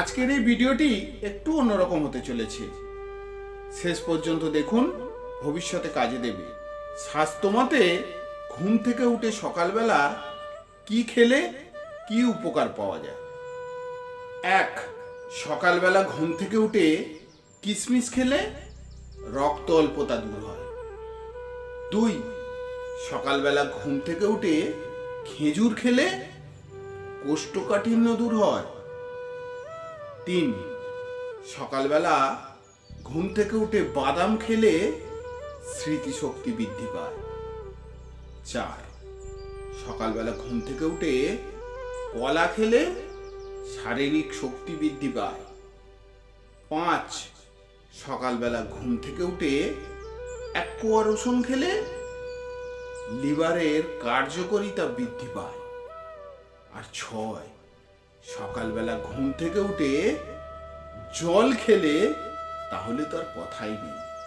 আজকের এই ভিডিওটি একটু অন্যরকম হতে চলেছে। শেষ পর্যন্ত দেখুন, ভবিষ্যতে কাজে দেবে। স্বাস্থ্যমতে ঘুম থেকে উঠে সকালবেলা কি খেলে কি উপকার পাওয়া যায়? এক, সকালবেলা ঘুম থেকে উঠে কিশমিশ খেলে রক্ত অল্পতা দূর হয়। দুই, সকালবেলা ঘুম থেকে উঠে খেজুর খেলে কোষ্ঠকাঠিন্য দূর হয়। তিন। সকালবেলা ঘুম থেকে উঠে বাদাম খেলে স্মৃতিশক্তি বৃদ্ধি পায়। চার। সকালবেলা ঘুম থেকে উঠে কলা খেলে শারীরিক শক্তি বৃদ্ধি পায়। পাঁচ। সকালবেলা ঘুম থেকে উঠে এক কোয়া রসুন খেলে লিভারের কার্যকারিতা বৃদ্ধি পায়। আর ছয়। সকালবেলা ঘুম থেকে উঠে জল খেলে তাহলে তো আর কথাই নেই।